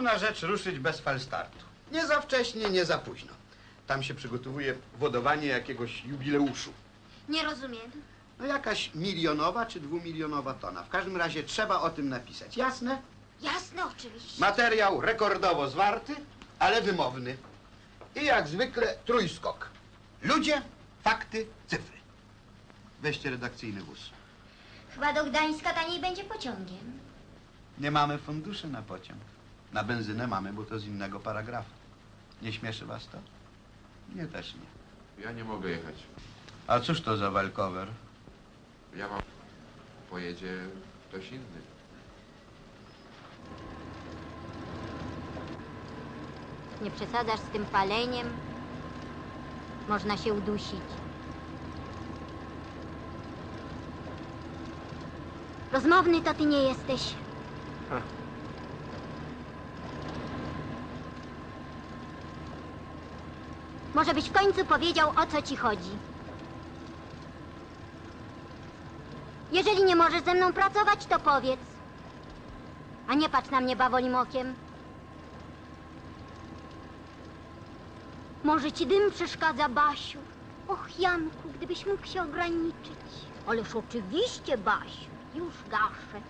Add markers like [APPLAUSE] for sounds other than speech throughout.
Cudowna rzecz ruszyć bez falstartu. Nie za wcześnie, nie za późno. Tam się przygotowuje wodowanie jakiegoś jubileuszu. Nie rozumiem. No jakaś milionowa czy dwumilionowa tona. W każdym razie trzeba o tym napisać. Jasne? Jasne, oczywiście. Materiał rekordowo zwarty, ale wymowny. I jak zwykle trójskok. Ludzie, fakty, cyfry. Weźcie redakcyjny wóz. Chyba do Gdańska taniej będzie pociągiem. Nie mamy funduszy na pociąg. Na benzynę mamy, bo to z innego paragrafu. Nie śmieszy was to? Nie też nie. Ja nie mogę jechać. A cóż to za walkover? Ja mam... Pojedzie ktoś inny. Nie przesadzasz z tym paleniem. Można się udusić. Rozmowny to ty nie jesteś. Może byś w końcu powiedział, o co ci chodzi. Jeżeli nie możesz ze mną pracować, to powiedz. A nie patrz na mnie bawolim okiem. Może ci dym przeszkadza, Basiu? Och, Janku, gdybyś mógł się ograniczyć. Ależ oczywiście, Basiu, już gaszę.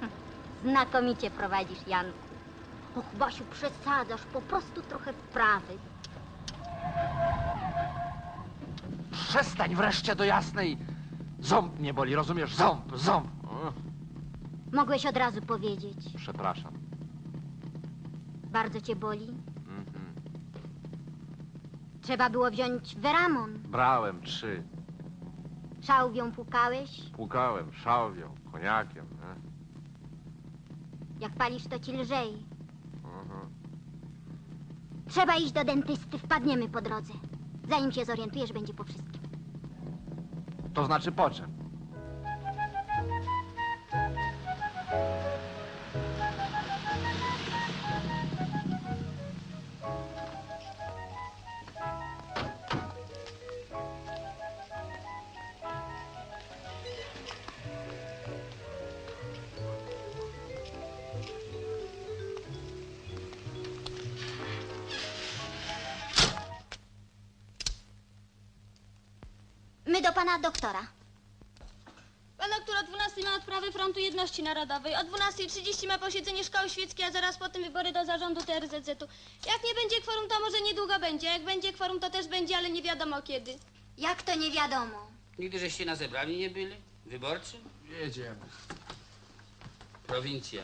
Hm, Znakomicie prowadzisz, Janku. Och, Basiu, przesadzasz, po prostu trochę wprawy. Przestań wreszcie do jasnej. Ząb mnie boli, rozumiesz? Ząb, ząb. Mogłeś od razu powiedzieć. przepraszam. Bardzo cię boli. Mhm. Trzeba było wziąć weramon. Brałem trzy. Szałwią pukałeś. Płukałem szałwią, koniakiem. E? Jak palisz, to ci lżej. Trzeba iść do dentysty, wpadniemy po drodze. Zanim się zorientujesz, będzie po wszystkim. To znaczy po czym? Do pana doktora. Pan doktor o 12 ma odprawę Frontu Jedności Narodowej. O 12.30 ma posiedzenie szkoły świeckiej, a zaraz potem wybory do zarządu TRZZ-u. Jak nie będzie kworum, to może niedługo będzie. Jak będzie kworum, to też będzie, ale nie wiadomo kiedy. Jak to nie wiadomo? Nigdy żeście na zebraniu nie byli? Wyborczy? Jedziemy. Prowincja.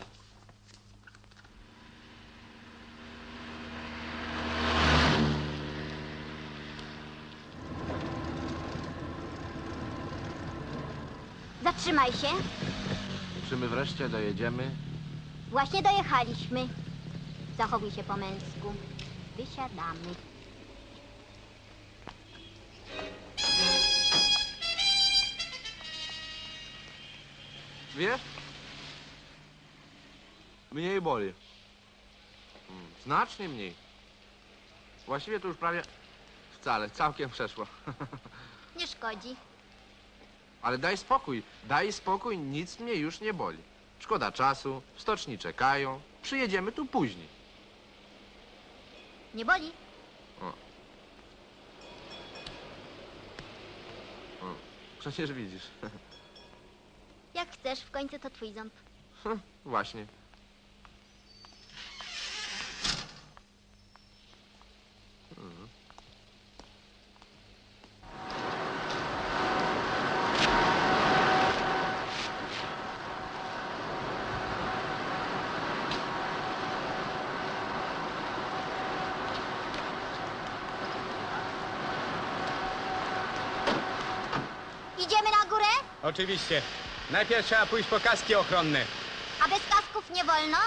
Zatrzymaj się. Czy my wreszcie dojedziemy? Właśnie dojechaliśmy. Zachowuj się po męsku. Wysiadamy. Wiesz? Mniej boli. Mm, Znacznie mniej. Właściwie to już prawie wcale, całkiem przeszło. [LAUGHS] Nie szkodzi. Ale daj spokój, daj spokój, nic mnie już nie boli. Szkoda czasu, w stoczni czekają, przyjedziemy tu później. Nie boli? Przecież widzisz. [LAUGHS] Jak chcesz, w końcu to twój ząb. Właśnie. Idziemy na górę? Oczywiście. Najpierw trzeba pójść po kaski ochronne. A bez kasków nie wolno?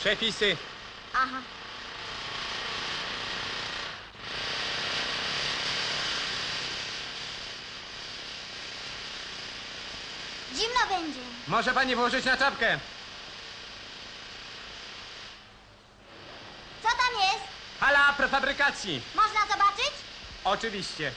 Przepisy. Aha. Zimno będzie. Może pani włożyć na czapkę. Co tam jest? Hala prefabrykacji. Można zobaczyć? Oczywiście.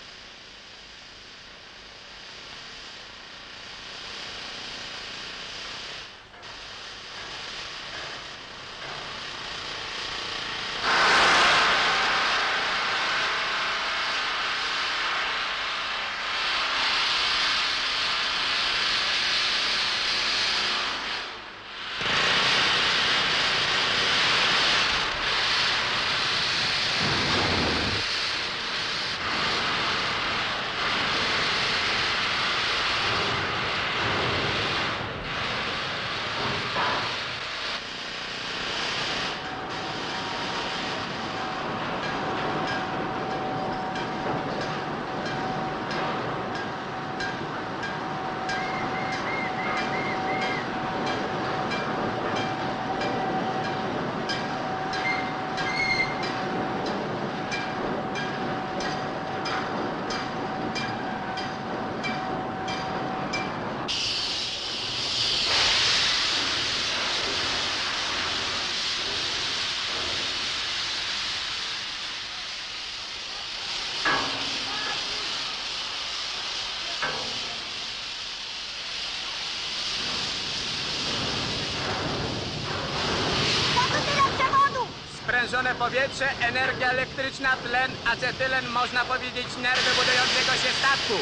Powietrze, energia elektryczna, tlen, acetylen, można powiedzieć nerwy budującego się statku.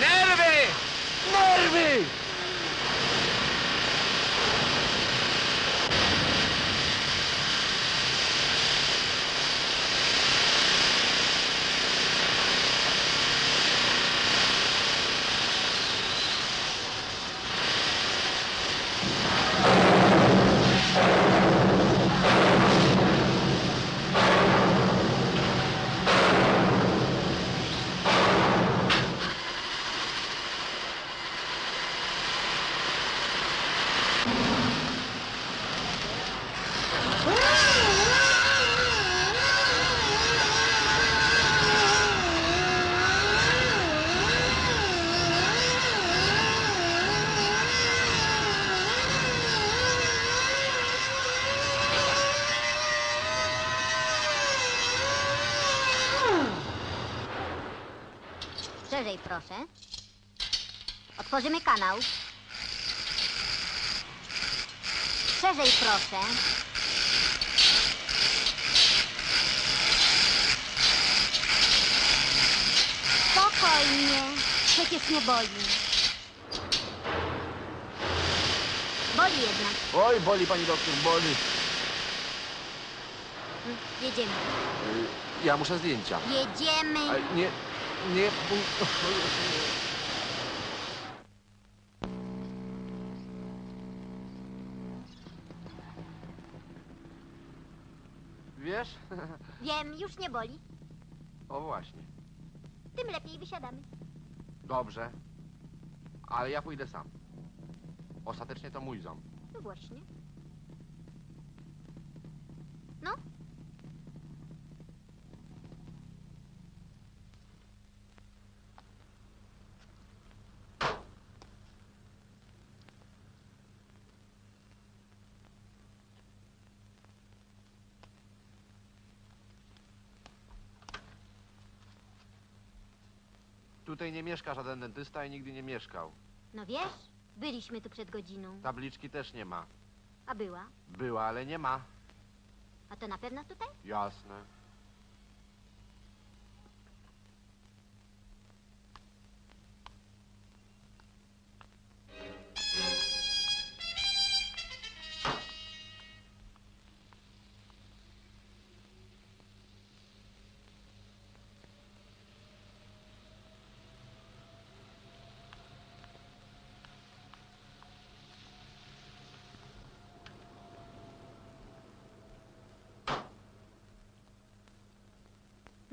Nerwy! Nerwy! Szerzej proszę. Otworzymy kanał. Szerzej proszę. Spokojnie. Przecież nie boli. Boli jednak. Oj, boli pani doktor, boli. Jedziemy. Ja muszę zdjęcia. Jedziemy. Ale nie, nie... Wiesz? [LAUGHS] Wiem, już nie boli. O właśnie. Tym lepiej wysiadamy. Dobrze. Ale ja pójdę sam. Ostatecznie to mój ząb. No właśnie. No, Tutaj nie mieszka żaden dentysta i nigdy nie mieszkał. no wiesz, byliśmy tu przed godziną. Tabliczki też nie ma. A była? Była, ale nie ma. A to na pewno tutaj? Jasne.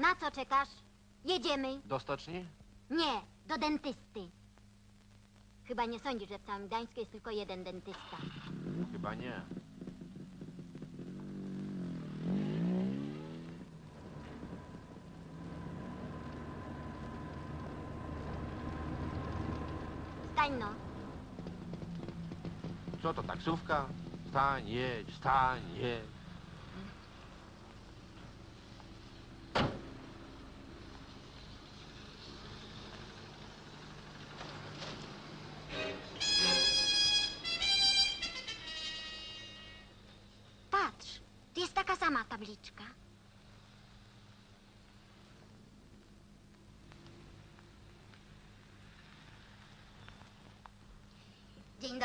Na co czekasz? Jedziemy. Do stoczni? Nie, do dentysty. Chyba nie sądzisz, że w całym Gdańsku jest tylko jeden dentysta. Chyba nie. Stań no. Co to, taksówka? Stań, jedź, stań, jedź.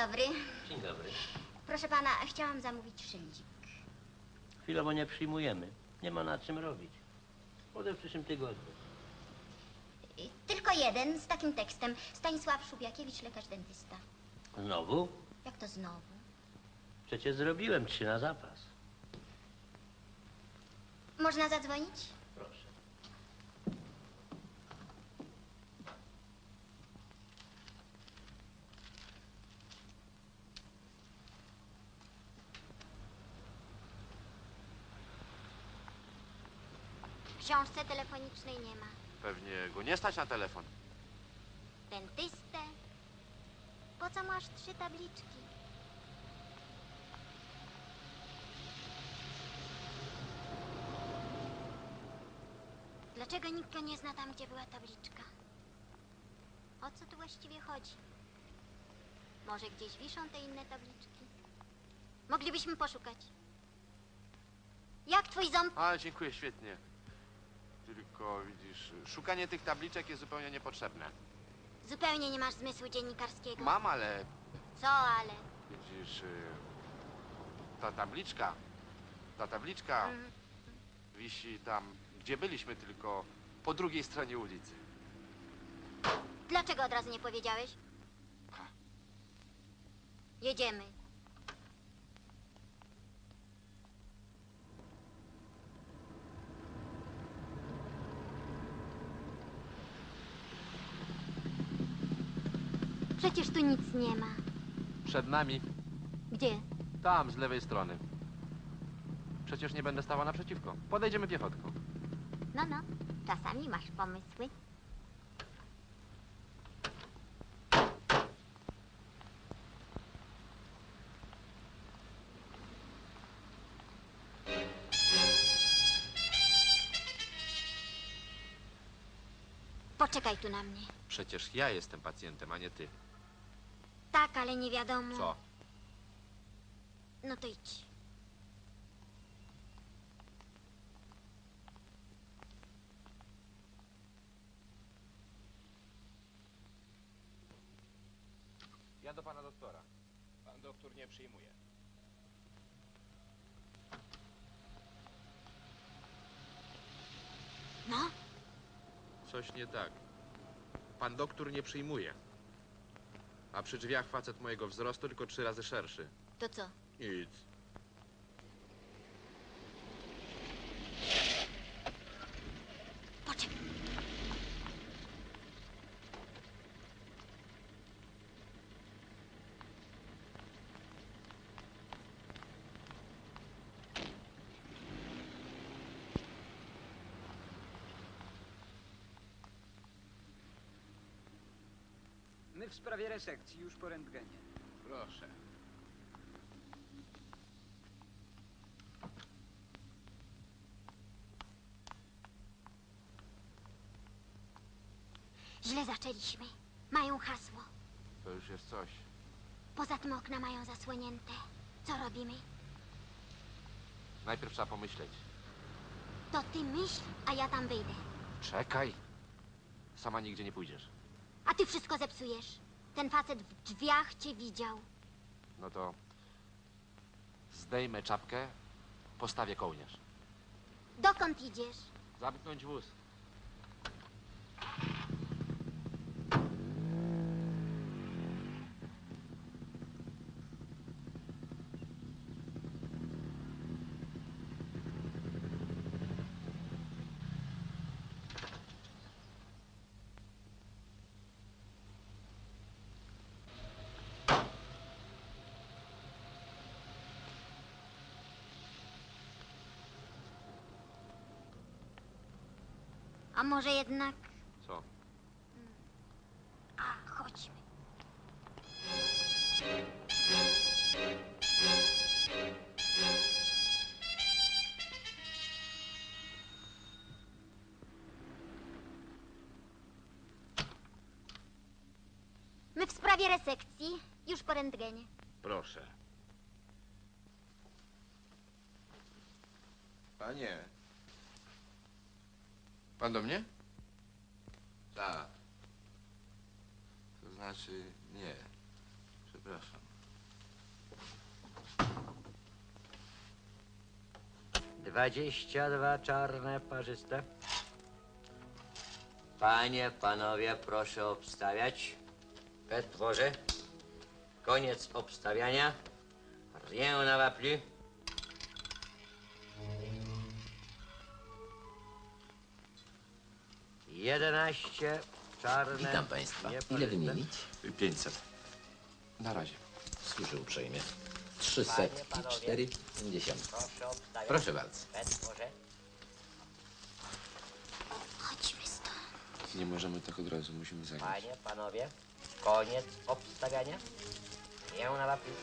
Dobry. Dzień dobry. Proszę pana, chciałam zamówić szyndzik. Chwilowo nie przyjmujemy. Nie ma na czym robić. Może w przyszłym tygodniu. Y, Tylko jeden z takim tekstem. Stanisław Szubiakiewicz, lekarz dentysta. Znowu? Jak to znowu? Przecież zrobiłem trzy na zapas. Można zadzwonić? Proszę. W książce telefonicznej nie ma. Pewnie go nie stać na telefon. Dentystę? Po co masz trzy tabliczki? Dlaczego nikt go nie zna tam, gdzie była tabliczka? O co tu właściwie chodzi? Może gdzieś wiszą te inne tabliczki? Moglibyśmy poszukać. twój ząb? Ale dziękuję, świetnie. Tylko widzisz, szukanie tych tabliczek jest zupełnie niepotrzebne. Zupełnie nie masz zmysłu dziennikarskiego. Mam, ale Co ale? widzisz, y, ta tabliczka, ta tabliczka Mhm. wisi tam, gdzie byliśmy, tylko po drugiej stronie ulicy. Dlaczego od razu nie powiedziałeś? Ha. Jedziemy. Przecież tu nic nie ma. Przed nami, Gdzie? tam, z lewej strony. Przecież nie będę stała naprzeciwko. Podejdziemy piechotką. No, no. Czasami masz pomysły. Poczekaj tu na mnie. Przecież ja jestem pacjentem, a nie ty. Tak, ale nie wiadomo. Co? No to idź. Ja do pana doktora. Pan doktor nie przyjmuje. No, Coś nie tak. Pan doktor nie przyjmuje. A przy drzwiach facet mojego wzrostu tylko trzy razy szerszy. to co? Nic. Sprawie resekcji już po rentgenie. Proszę. Źle zaczęliśmy. Mają hasło. To już jest coś. Poza tym okna mają zasłonięte. Co robimy? Najpierw trzeba pomyśleć. To ty myśl, a ja tam wyjdę. Czekaj. Sama nigdzie nie pójdziesz. A ty wszystko zepsujesz. Ten facet w drzwiach cię widział. No to zdejmę czapkę, postawię kołnierz. Dokąd idziesz? Zamknąć wóz. A może jednak... Co? A, chodźmy. My w sprawie resekcji, już po rentgenie. Proszę. Panie. Pan do mnie? Tak. To znaczy nie. Przepraszam. Dwadzieścia dwa czarne parzyste. Panie, panowie, proszę obstawiać. Pet. Koniec obstawiania. Rien na a 11 czarne. Witam Państwa. Ile wymienić? 500. Na razie. Służę uprzejmie. 304, 50. Proszę bardzo. Chodźmy stąd. Nie możemy tak od razu, musimy zagrać. Panie, panowie, koniec obstawiania. Nie na już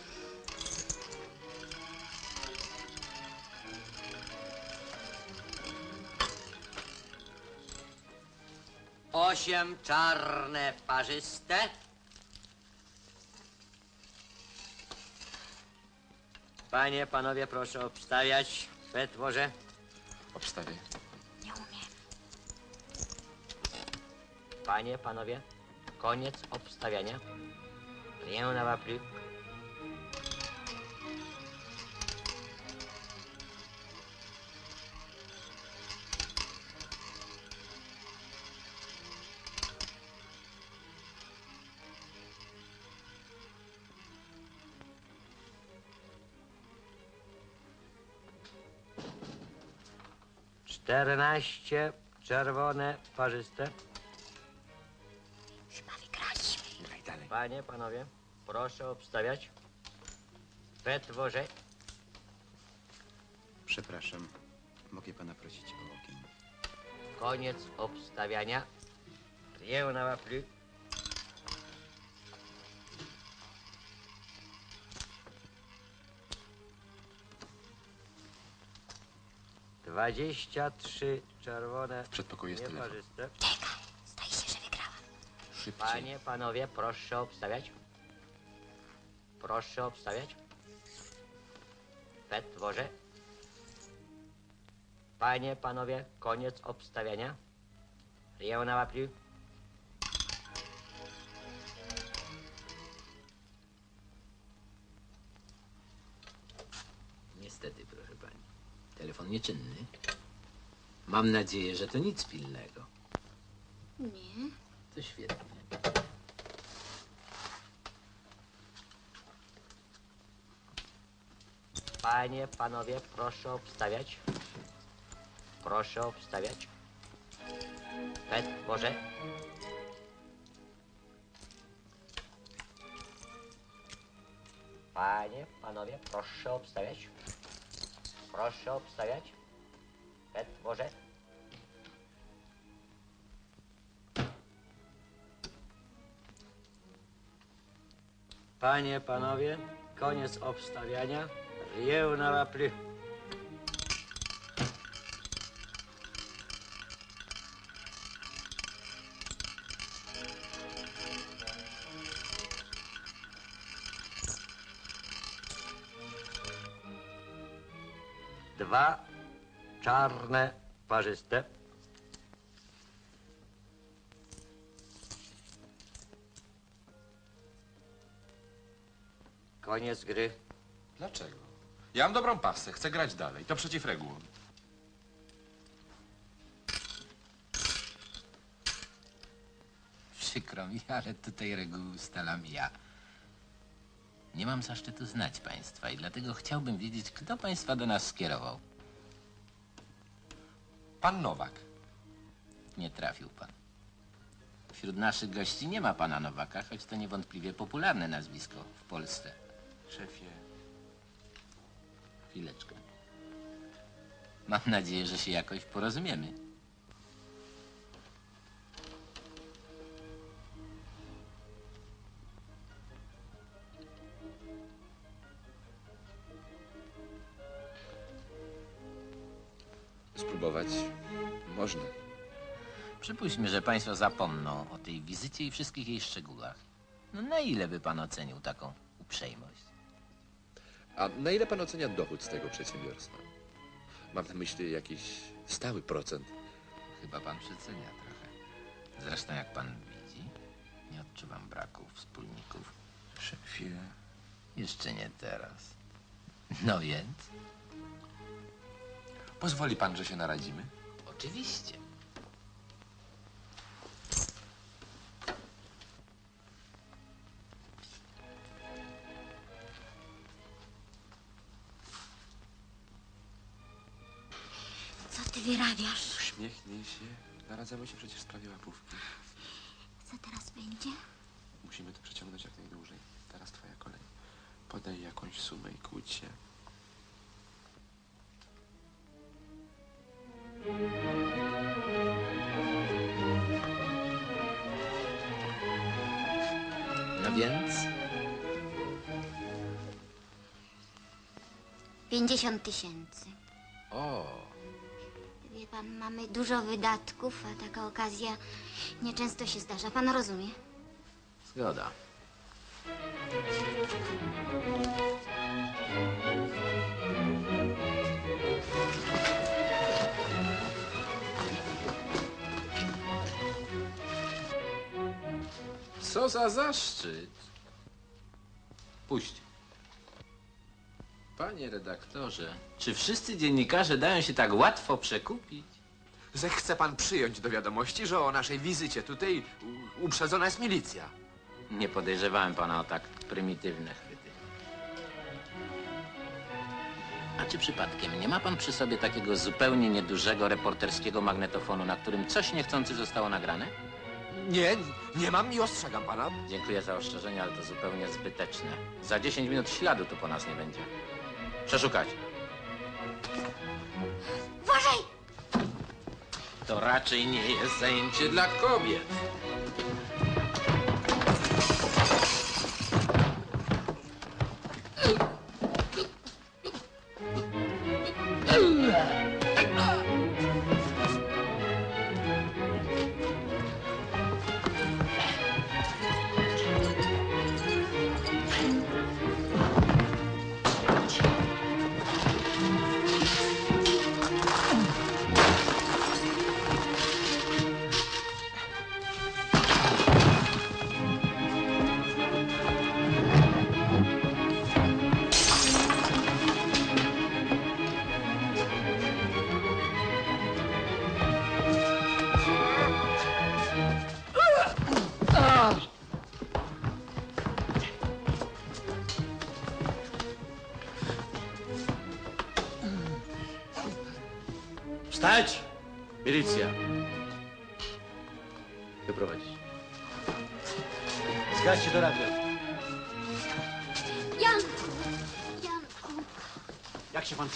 Osiem czarne parzyste. Panie, panowie, proszę obstawiać we dworze. Obstawiaj. Nie umiem. Panie, panowie, koniec obstawiania. Rien ne va plus. Czternaście czerwone parzyste. Chyba wygraliśmy. Graj dalej. Panie, panowie, proszę obstawiać. We dworze. Przepraszam, mogę pana prosić o ogień? Koniec obstawiania. Rien ne va plus. Dwadzieścia trzy czerwone W przedpokoju jest telefon. nieparzyste. Czekaj, zdaje się, że wygrałam. Szybciej. Panie, panowie, proszę obstawiać. Proszę obstawiać. We dworze. Panie, panowie, koniec obstawiania. Rien ne va plus. Niestety, proszę pani. Telefon nieczynny. Mam nadzieję, że to nic pilnego. Nie. To świetnie. Panie, panowie, proszę obstawiać. Proszę obstawiać. We dworze. Panie, panowie, proszę obstawiać. Proszę obstawiać. Dworze. Panie, panowie, koniec obstawiania. Rien ne va plus. Dwa czarne parzyste. Koniec gry. Dlaczego? Ja mam dobrą pasę, chcę grać dalej. To przeciw regułom. Przykro mi, ale tutaj reguły ustalam ja. Nie mam zaszczytu znać państwa i dlatego chciałbym wiedzieć, kto państwa do nas skierował. Pan Nowak. Nie trafił pan. Wśród naszych gości nie ma pana Nowaka, choć to niewątpliwie popularne nazwisko w Polsce. Szefie. Chwileczkę. Mam nadzieję, że się jakoś porozumiemy. Przypuśćmy, że państwo zapomną o tej wizycie i wszystkich jej szczegółach. No na ile by pan ocenił taką uprzejmość? A na ile pan ocenia dochód z tego przedsiębiorstwa? Mam na myśli jakiś stały procent. Chyba pan przecenia trochę. Zresztą jak pan widzi, nie odczuwam braku wspólników. Szefie. Jeszcze nie teraz. No więc? Pozwoli pan, że się naradzimy? Oczywiście. Uśmiechnij się. Naradzamy się przecież w sprawie łapówki. Co teraz będzie? Musimy to przeciągnąć jak najdłużej. Teraz twoja kolej. Podaj jakąś sumę i kłóć się. No więc? Pięćdziesiąt tysięcy. O, pan, mamy dużo wydatków, a taka okazja nieczęsto się zdarza. Pan rozumie? Zgoda. Co za zaszczyt. Puść. Panie redaktorze, czy wszyscy dziennikarze dają się tak łatwo przekupić? Zechce pan przyjąć do wiadomości, że o naszej wizycie tutaj u- uprzedzona jest milicja. Nie podejrzewałem pana o tak prymitywne chwyty. A czy przypadkiem nie ma pan przy sobie takiego zupełnie niedużego reporterskiego magnetofonu, na którym coś niechcący zostało nagrane? Nie, nie mam i ostrzegam pana. Dziękuję za ostrzeżenie, ale to zupełnie zbyteczne. Za 10 minut śladu tu po nas nie będzie. Przeszukać. Uważaj! To raczej nie jest zajęcie dla kobiet.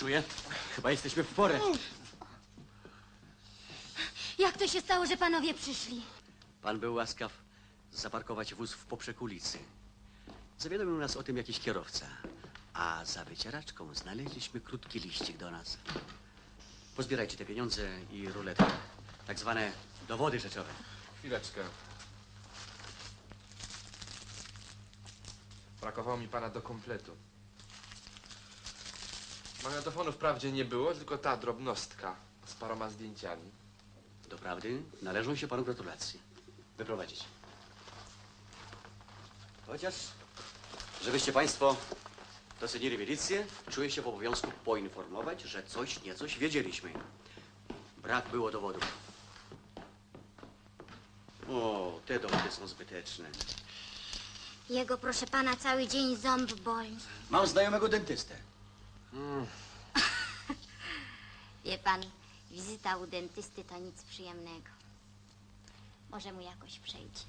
Czuje? Chyba jesteśmy w porę. Jak to się stało, że panowie przyszli? Pan był łaskaw zaparkować wóz w poprzek ulicy. Zawiadomił nas o tym jakiś kierowca. A za wycieraczką znaleźliśmy krótki liścik do nas. Pozbierajcie te pieniądze i ruletę. Tak zwane dowody rzeczowe. Chwileczkę. Brakowało mi pana do kompletu. Magnetofonu wprawdzie nie było, tylko ta drobnostka z paroma zdjęciami. Doprawdy należą się panu gratulacje. Wyprowadzić. Chociaż, żebyście państwo docenili milicję, czuję się w obowiązku poinformować, że coś niecoś wiedzieliśmy. Brak było dowodów. O, te dowody są zbyteczne. Jego, proszę pana, cały dzień ząb boli. Mam znajomego dentystę. [LAUGHS] Wie pan, wizyta u dentysty to nic przyjemnego. Może mu jakoś przejdzie.